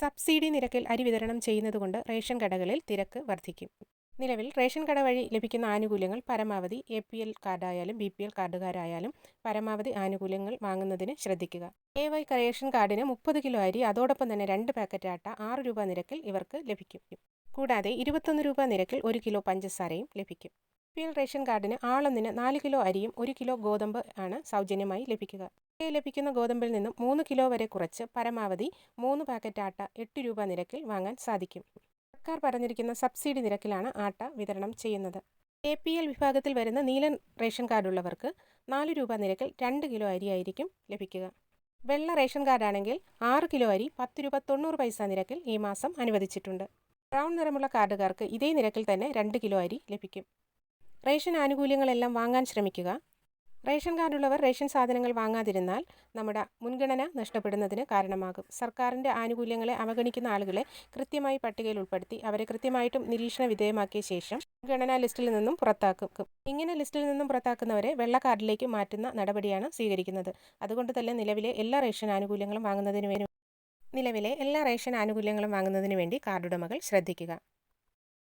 Subsidy നിരക്കിൽ അരി വിതരണം ചെയ്യുന്നതുകൊണ്ട് റേഷൻ കടകളിൽ തിരക്ക് വർദ്ധിക്കും നിലവിൽ റേഷൻ കട വഴി ലഭിക്കുന്ന ആനുകൂല്യങ്ങൾ പരമാവധി എ പി എൽ കാർഡായാലും ബി പി എൽ കാർഡുകാരായാലും പരമാവധി ആനുകൂല്യങ്ങൾ വാങ്ങുന്നതിന് ശ്രദ്ധിക്കുക. എ വൈ റേഷൻ കാർഡിന് മുപ്പത് കിലോ അരി അതോടൊപ്പം തന്നെ രണ്ട് പാക്കറ്റ് ആട്ട ആറ് രൂപ നിരക്കിൽ ഇവർക്ക് ലഭിക്കും. കൂടാതെ ഇരുപത്തൊന്ന് രൂപ നിരക്കിൽ ഒരു കിലോ പഞ്ചസാരയും ലഭിക്കും. പി എൽ റേഷൻ കാർഡിന് ആളൊന്നിന് നാല് കിലോ അരിയും ഒരു കിലോ ഗോതമ്പ് ആണ് സൗജന്യമായി ലഭിക്കുക. ലഭിക്കുന്ന ഗോതമ്പിൽ നിന്നും മൂന്ന് കിലോ വരെ കുറച്ച് പരമാവധി മൂന്ന് പാക്കറ്റ് ആട്ട എട്ട് രൂപ നിരക്കിൽ വാങ്ങാൻ സാധിക്കും. സർക്കാർ പറഞ്ഞിരിക്കുന്ന സബ്സിഡി നിരക്കിലാണ് ആട്ട വിതരണം ചെയ്യുന്നത്. എ പി എൽ വിഭാഗത്തിൽ വരുന്ന നീലൻ റേഷൻ കാർഡുള്ളവർക്ക് നാല് രൂപ നിരക്കിൽ രണ്ട് കിലോ അരിയായിരിക്കും ലഭിക്കുക. വെള്ള റേഷൻ കാർഡാണെങ്കിൽ ആറ് കിലോ അരി പത്ത് രൂപ തൊണ്ണൂറ് പൈസ നിരക്കിൽ ഈ മാസം അനുവദിച്ചിട്ടുണ്ട്. ബ്രൗൺ നിറമുള്ള കാർഡുകാർക്ക് ഇതേ നിരക്കിൽ തന്നെ രണ്ട് കിലോ അരി ലഭിക്കും. റേഷൻ ആനുകൂല്യങ്ങളെല്ലാം വാങ്ങാൻ ശ്രമിക്കുക. റേഷൻ കാർഡുള്ളവർ റേഷൻ സാധനങ്ങൾ വാങ്ങാതിരുന്നാൽ നമ്മുടെ മുൻഗണന നഷ്ടപ്പെടുന്നതിന് കാരണമാകും. സർക്കാരിന്റെ ആനുകൂല്യങ്ങളെ അവഗണിക്കുന്ന ആളുകളെ കൃത്യമായി പട്ടികയിൽ ഉൾപ്പെടുത്തി അവരെ കൃത്യമായിട്ടും നിരീക്ഷണ വിധേയമാക്കിയ ശേഷം മുൻഗണനാ ലിസ്റ്റിൽ നിന്നും പുറത്താക്കും. ഇങ്ങനെ ലിസ്റ്റിൽ നിന്നും പുറത്താക്കുന്നവരെ വെള്ള കാർഡിലേക്ക് മാറ്റുന്ന നടപടിയാണ് സ്വീകരിക്കുന്നത്. അതുകൊണ്ട് തന്നെ നിലവിലെ എല്ലാ റേഷൻ ആനുകൂല്യങ്ങളും വാങ്ങുന്നതിന് വേണ്ടി നിലവിലെ എല്ലാ റേഷൻ ആനുകൂല്യങ്ങളും വാങ്ങുന്നതിന് വേണ്ടി കാർഡുടമകൾ ശ്രദ്ധിക്കുക.